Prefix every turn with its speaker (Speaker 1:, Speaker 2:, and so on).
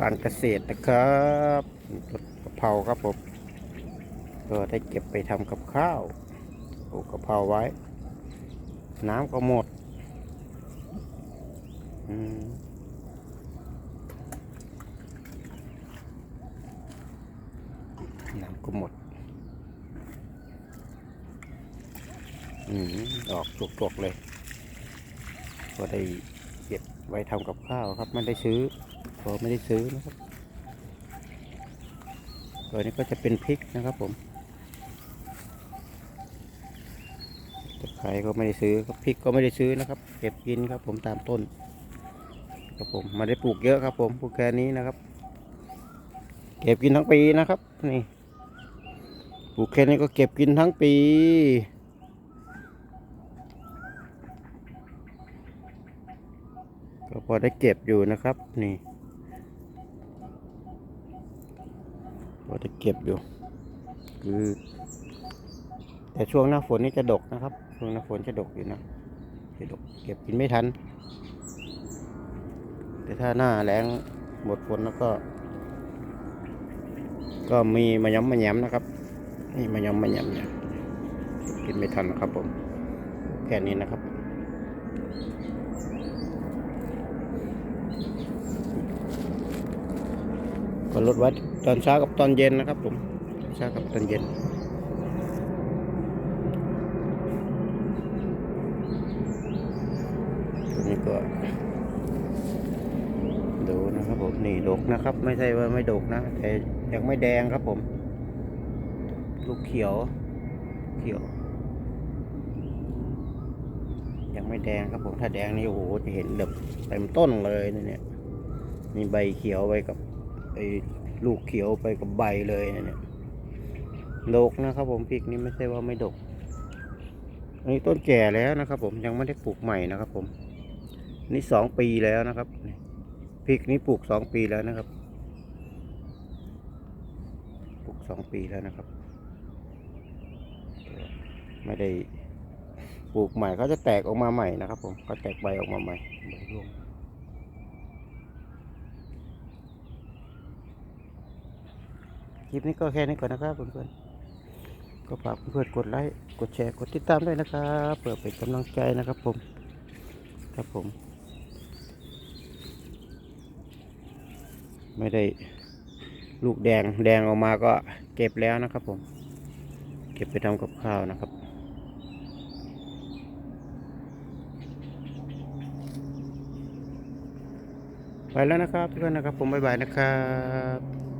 Speaker 1: การเกษตรนะครับต้นกะเพราครับผมก็ได้เก็บไปทำกับข้าวปลูกกะเพราไว้ น้ำก็หมดอน้ำก็หมดอืมออกจกๆเลย ก็ได้เก็บไว้ทำกับข้าวครับไม่ได้ซื้อ พอไม่ได้ซื้อนะครับตัวนี้ก็จะเป็นพริกนะครับผมตะไคร้ก็ไม่ได้ซื้อครับพริกก็ไม่ได้ซื้อนะครับ เก็บกินครับผมตามต้นครับผมไมาได้ปลูกเยอะครับผมปลูกแค่นี้นะครับ เก็บกินทั้งปีนะครับนี่ปลูกแค่นี้ก็เก็บกินทั้งปีก็พอได้เก็บอยู่นะครับนี่ พอจะเก็บอยู่ คือ แต่ช่วงหน้าฝนนี่จะดกนะครับ ช่วงหน้าฝนจะดกอยู่นะจะดก เก็บกินไม่ทัน แต่ถ้าหน้าแรงหมดฝนแล้วก็ ก็มีมะยำมะแยมนะครับ นี่มะยำมะแยมเนี่ยกินไม่ทันนะครับผม แค่นี้นะครับ ก็ลดไว้ตอนเช้ากับตอนเย็นนะครับผมเช้ากับตอนเย็นตัวนี้ก็ดูนะครับผมนี่ดกนะครับ ไม่ใช่ว่าไม่ดกนะแต่ยังไม่แดงครับผม ลูกเขียว เขียว ยังไม่แดงครับผมถ้าแดงนี่โอ้โหจะเห็นแบบเต็มต้นเลยนะเนี่ยนี่ใบเขียวไว้กับ ไอ้ลูกเขียวไปกับใบเลยนะเนี่ยดกนะครับ ผมพริกนี่ไม่ใช่ว่าไม่ดก อันนี้ต้นแก่แล้วนะครับ ผมยังไม่ได้ปลูกใหม่นะครับ ผม นี่สองปีแล้วนะครับพริกนี้ปลูกสองปีแล้วนะครับ ปลูกสองปีแล้วนะครับ ไม่ได้ปลูกใหม่เขาจะแตกออกมาใหม่นะครับ ผมเขาแตกใบออกมาใหม่ใบร่วง คลิปนี้ก็แค่นี้ก่อนนะครับเพื่อนๆก็ฝากเพื่อนๆกดไลค์กดแชร์กดติดตามด้วยนะครับเพื่อเป็นกำลังใจนะครับผมครับผม ไม่ได้ลูกแดงแดงออกมาก็เก็บแล้วนะครับผม เก็บไปทำกับข้าวนะครับไปแล้วนะครับเพื่อนนะครับผมบ๊ายบายนะครับ